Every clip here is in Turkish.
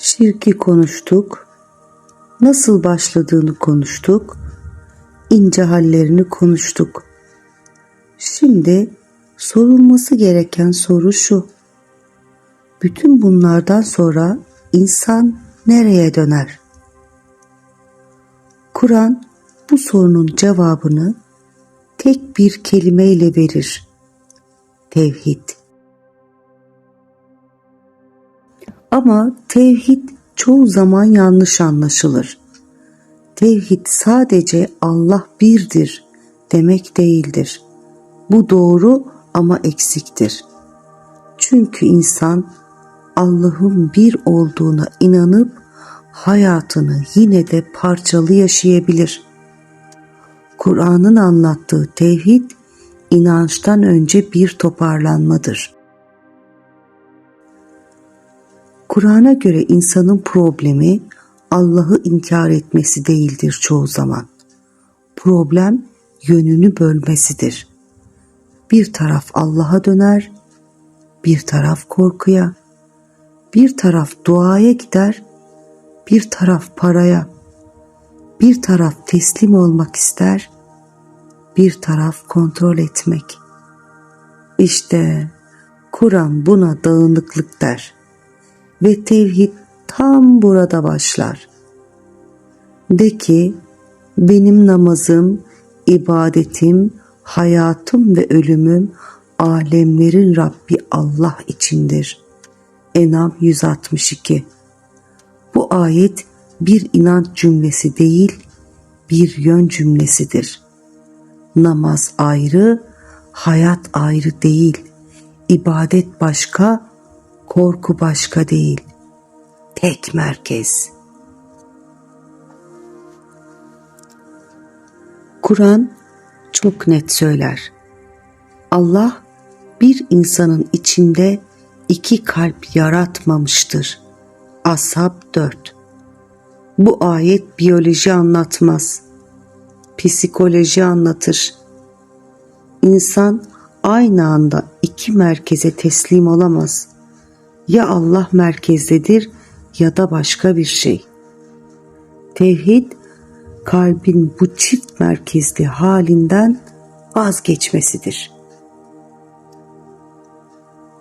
Şirki konuştuk. Nasıl başladığını konuştuk. ince hallerini konuştuk. Şimdi sorulması gereken soru şu. Bütün bunlardan sonra insan nereye döner? Kur'an bu sorunun cevabını tek bir kelimeyle verir. Tevhid. Ama tevhid çoğu zaman yanlış anlaşılır. Tevhid sadece Allah birdir demek değildir. Bu doğru ama eksiktir. Çünkü insan Allah'ın bir olduğuna inanıp hayatını yine de parçalı yaşayabilir. Kur'an'ın anlattığı tevhid inançtan önce bir toparlanmadır. Kur'an'a göre insanın problemi Allah'ı inkar etmesi değildir çoğu zaman. Problem yönünü bölmesidir. Bir taraf Allah'a döner, bir taraf korkuya, bir taraf duaya gider, bir taraf paraya, bir taraf teslim olmak ister, bir taraf kontrol etmek. İşte Kur'an buna dağınıklık der ve tevhid tam burada başlar. De ki benim namazım, ibadetim, hayatım ve ölümüm alemlerin Rabbi Allah içindir. Enam 162 Bu ayet bir inanç cümlesi değil, bir yön cümlesidir. Namaz ayrı, hayat ayrı değil. İbadet başka, korku başka değil. Tek merkez. Kur'an çok net söyler. Allah bir insanın içinde iki kalp yaratmamıştır. Ashab 4 Bu ayet biyoloji anlatmaz. Psikoloji anlatır. İnsan aynı anda iki merkeze teslim olamaz. Ya Allah merkezdedir ya da başka bir şey. Tevhid kalbin bu çift merkezli halinden vazgeçmesidir.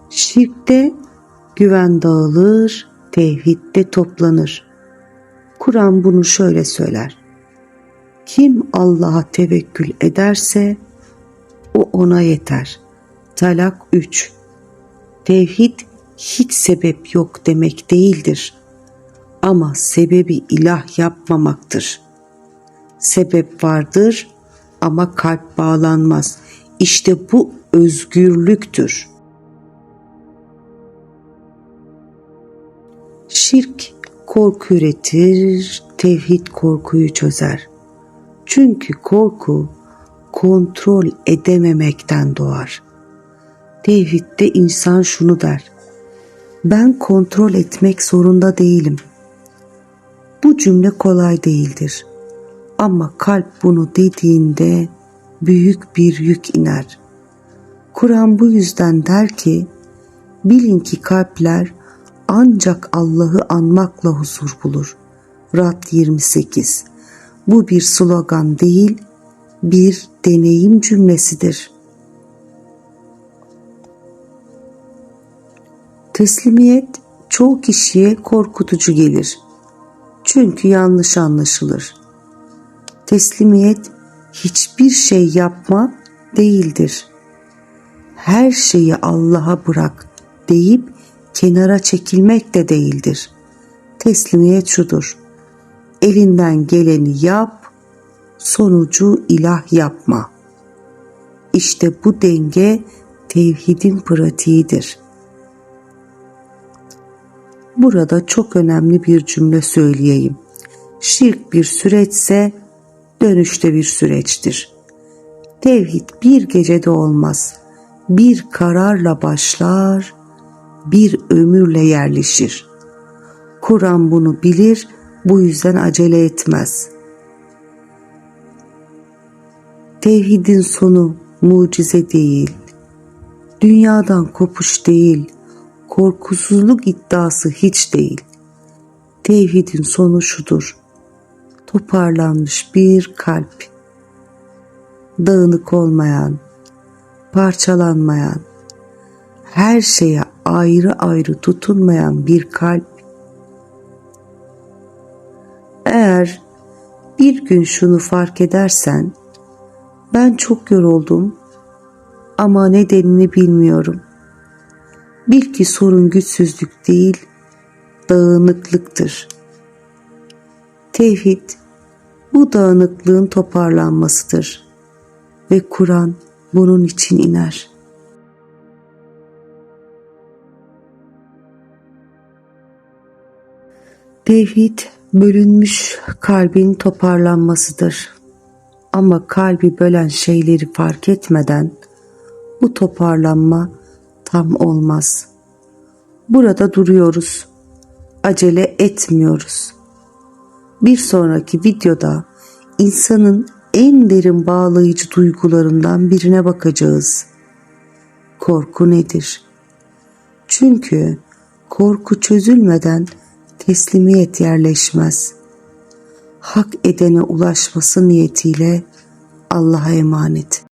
Şirkte güven dağılır, tevhidde toplanır. Kur'an bunu şöyle söyler. Kim Allah'a tevekkül ederse o ona yeter. Talak 3 Tevhid hiç sebep yok demek değildir. Ama sebebi ilah yapmamaktır. Sebep vardır ama kalp bağlanmaz. İşte bu özgürlüktür. Şirk korku üretir, tevhid korkuyu çözer. Çünkü korku kontrol edememekten doğar. Tevhidde insan şunu der. Ben kontrol etmek zorunda değilim. Bu cümle kolay değildir. Ama kalp bunu dediğinde büyük bir yük iner. Kur'an bu yüzden der ki, bilin ki kalpler ancak Allah'ı anmakla huzur bulur. Rad 28 Bu bir slogan değil, bir deneyim cümlesidir. Teslimiyet çoğu kişiye korkutucu gelir. Çünkü yanlış anlaşılır. Teslimiyet hiçbir şey yapma değildir. Her şeyi Allah'a bırak deyip kenara çekilmek de değildir. Teslimiyet şudur. Elinden geleni yap, sonucu ilah yapma. İşte bu denge tevhidin pratiğidir. Burada çok önemli bir cümle söyleyeyim. Şirk bir süreçse dönüşte bir süreçtir. Tevhid bir gecede olmaz. Bir kararla başlar, bir ömürle yerleşir. Kur'an bunu bilir, bu yüzden acele etmez. Tevhidin sonu mucize değil, dünyadan kopuş değil, korkusuzluk iddiası hiç değil. Tevhidin sonu şudur. Toparlanmış bir kalp. Dağınık olmayan, parçalanmayan, her şeye ayrı ayrı tutunmayan bir kalp. Eğer bir gün şunu fark edersen, ben çok yoruldum ama nedenini bilmiyorum. Bil ki sorun güçsüzlük değil, dağınıklıktır. Tevhid bu dağınıklığın toparlanmasıdır ve Kur'an bunun için iner. Tevhid bölünmüş kalbin toparlanmasıdır. Ama kalbi bölen şeyleri fark etmeden bu toparlanma tam olmaz. Burada duruyoruz. Acele etmiyoruz. Bir sonraki videoda insanın en derin bağlayıcı duygularından birine bakacağız. Korku nedir? Çünkü korku çözülmeden teslimiyet yerleşmez. Hak edene ulaşması niyetiyle Allah'a emanet.